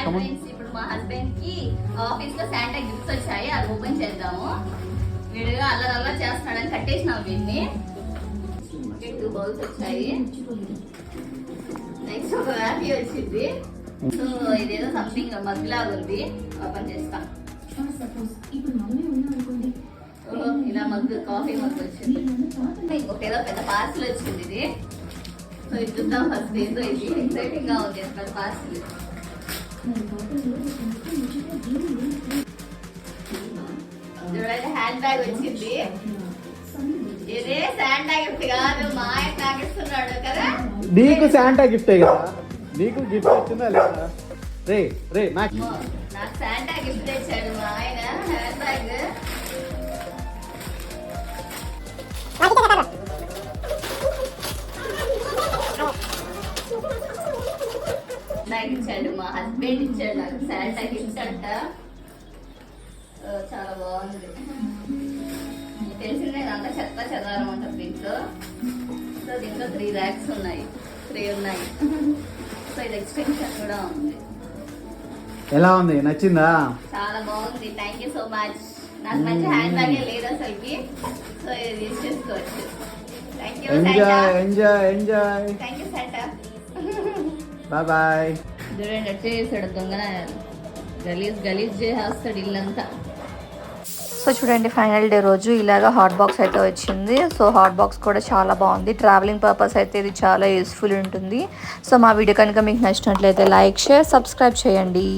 Hi. Friends ఇప్పుడు మా హస్బెండ్కి ఆఫీస్లో శాంటా గిఫ్ట్స్ వచ్చాయి. అది ఓపెన్ చేద్దాము. వీడుగా అల్లరి అల్లరి చేస్తున్నాడని కట్టేసినాం వీడిని. టూ బౌల్స్ వచ్చాయి. నెక్స్ట్ ఒక వ్యాపీ వచ్చింది. సో ఇదేదో సంథింగ్ మగ్ లాగా ఉంది. ఓపెన్ చేస్తాం. ఇలా మగ్గు కాఫీ మగ్గు వచ్చింది. ఇంకొక ఏదో పెద్ద పార్సల్ వచ్చింది ఇది. సో ఇది చూద్దాం ఫస్ట్ ఏంటో ఇది. ఎక్సైటింగ్గా ఉంది పెద్ద పార్సల్ హ్యాండ్ బ్యాగ్ వచ్చింది. ఇదే శాంటా గిఫ్ట్ కాదు మా ఆయన నాకు ఇస్తున్నాడు కదా. నీకు శాంటా గిఫ్టే కదా? నీకు గిఫ్ట్ వచ్చిందా లేదా? రే రే నాకు నాకు శాంటా గిఫ్ట్ తెచ్చాడు మా ఆయన హ్యాండ్ బ్యాగ్ నాకు ఇచ్చాడు మా హస్బెండ్ ఇచ్చాడు నాకు గిఫ్ట్ అంట ఓ, చాలా బాగుంది. తెలిసిందే అంతా చెత్త చెదారం ఉంటుంది దీంట్లో. సో దీంట్లో త్రీ ర్యాక్స్ ఉన్నాయి. త్రీ ఉన్నాయి. సో ఇది ఎక్స్టెన్షన్ కూడా ఉంది. ఎలా ఉంది? నచ్చిందా? చాలా బాగుంది. థ్యాంక్ యూ సో మచ్ నాకు మంచి హ్యాండ్ బ్యాగే లేదు అసలుకి. సో ఇది యూజ్ చేసుకోవచ్చు. Thank you enjoy enjoy enjoy thank you bye. Bye చూడండి దొంగన. గలీజ్ గలీజ్ చేసేస్తాడు ఇల్లంతా. సో చూడండి ఫైనల్ డే రోజు ఇలాగ హాట్ బాక్స్ అయితే వచ్చింది. సో హాట్ బాక్స్ కూడా చాలా బాగుంది. ట్రావెలింగ్ పర్పస్ అయితే ఇది చాలా యూస్ఫుల్ ఉంటుంది. సో మా వీడియో కనుక మీకు నచ్చినట్లయితే లైక్ షేర్ సబ్స్క్రైబ్ చేయండి.